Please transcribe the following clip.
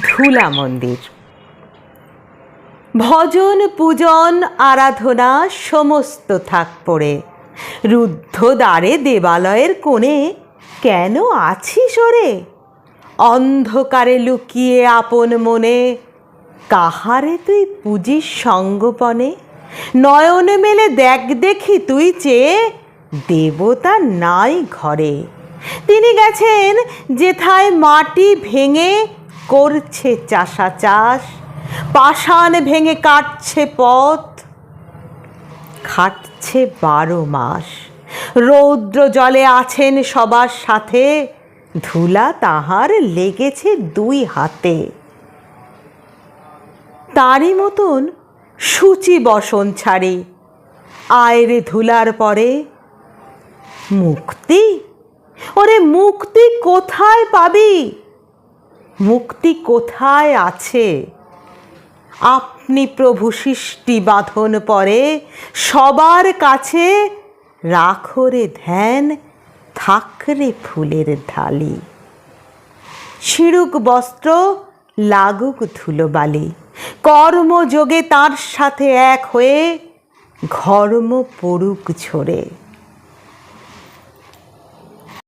ধুলা মন্দির। ভজন, পূজন, আরাধনা সমস্ত থাক পড়ে। রুদ্ধ দ্বারে দেবালয়ের কোণে কেন আছিস ওরে অন্ধকারে লুকিয়ে আপন মনে কাহারে তুই পুজিস সঙ্গপনে? নয়ন মেলে দেখ দেখি তুই চেয়ে দেবতা নাই ঘরে। তিনি গেছেন যেথায় মাটি ভেঙে করছে চাষা চাষ, পাষাণ ভেঙে কাটছে পথ, খাটছে বারো মাস। রৌদ্র জলে আছেন সবার সাথে, ধুলা তাহার লেগেছে দুই হাতে। তারই মতন সূচি বসন ছাড়ি, আয়রে ধুলার পরে মুক্তি? ওরে মুক্তি কোথায় পাবি? মুক্তি কোথায় আছে? আপনি প্রভু সৃষ্টি বাঁধন পরে সবার কাছে রাখরে ধ্যান, থাকরে ফুলের ঢালি। ছিড়ুক বস্ত্র, লাগুক ধুলোবালি। কর্মযোগে তার সাথে এক হয়ে ঘর্ম পড়ুক ঝরে।